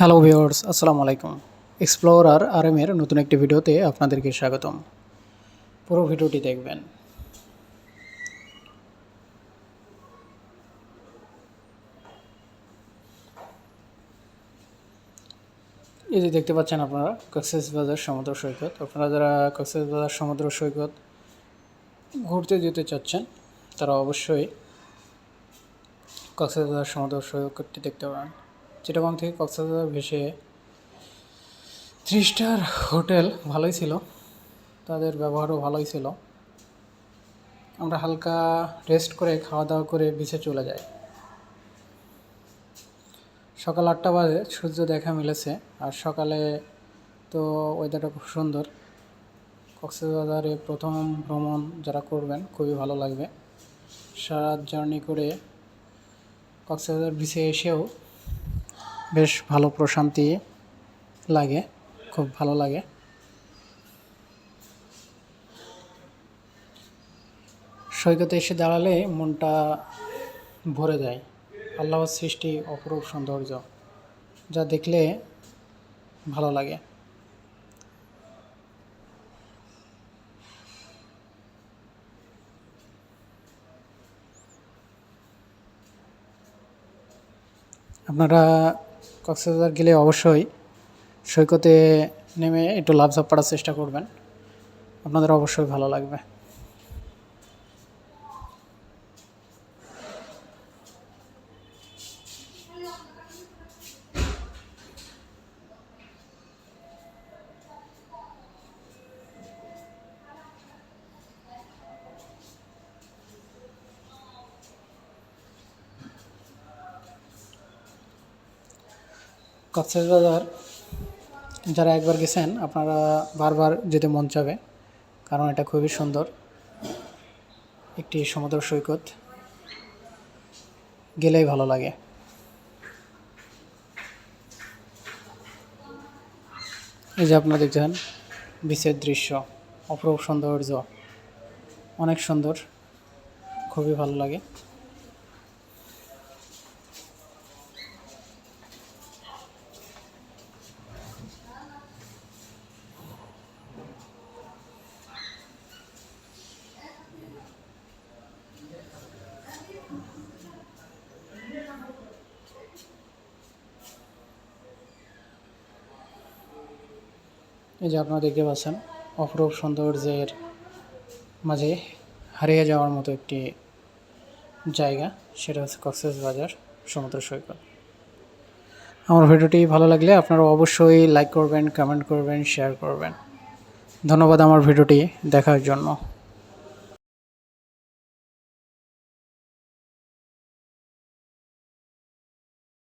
Hello viewers আসসালামু আলাইকুম। Explorer আর এর নতুন একটি ভিডিওতে আপনাদেরকে স্বাগতম। পুরো ভিডিওটি দেখবেন। এই যে দেখতে পাচ্ছেন আপনারা কক্সেস বাজার সমুদ্র সৈকত। আপনারা যারা কক্সেস বাজার সমুদ্র সৈকত ঘুরতে যেতে চাচ্ছেন, তারা অবশ্যই কক্সেস বাজার সমুদ্র সৈকতটি দেখতে পারেন। চিটাগং থেকে কক্সবাজার ভেসে থ্রি স্টার হোটেল ভালোই ছিল। তাদের ব্যবহারও ভালোই ছিল। আমরা হালকা রেস্ট করে খাওয়া দাওয়া করে বিচে চলে যাই। সকাল আটটা বাজে, সূর্য দেখা মিলেছে। আর সকালে তো ওয়েদারটা খুব সুন্দর। কক্সবাজারে প্রথম ভ্রমণ যারা করবেন, খুবই ভালো লাগবে। সারা জার্নি করে কক্সবাজার বিচে এসেও বেশ ভালো প্রশান্তি লাগে, খুব ভালো লাগে। সৈকতে এসে দাঁড়ালে মনটা ভরে যায়। আল্লাহর সৃষ্টি অপরূপ সৌন্দর্য, যা দেখলে ভালো লাগে। আপনারা কক্সবাজার গেলে অবশ্যই সৈকতে নেমে একটু লাভ ঝাপ পাড়ার চেষ্টা করবেন। আপনাদের অবশ্যই ভালো লাগবে। কক্সবাজার যারা একবার গেছেন, আপনারা বারবার যেতে মন চাবে, কারণ এটা খুবই সুন্দর। একটি সমুদ্র সৈকত। গেলেই ভালো লাগে। এই যে আপনারা দেখছেন, বিচের দৃশ্য, অপরূপ সৌন্দর্য, অনেক সুন্দর, খুবই ভালো লাগে। এই যে আপনারা দেখতে পাচ্ছেন, অপরূপ সৌন্দর্যের মাঝে হারিয়ে যাওয়ার মতো একটি জায়গা, সেটা হচ্ছে কক্সেস বাজার, সমুদ্র সৈকত। আমার ভিডিওটি ভালো লাগলে আপনারা অবশ্যই লাইক করবেন কমেন্ট করবেন শেয়ার করবেন। ধন্যবাদ আমার ভিডিওটি দেখার জন্য।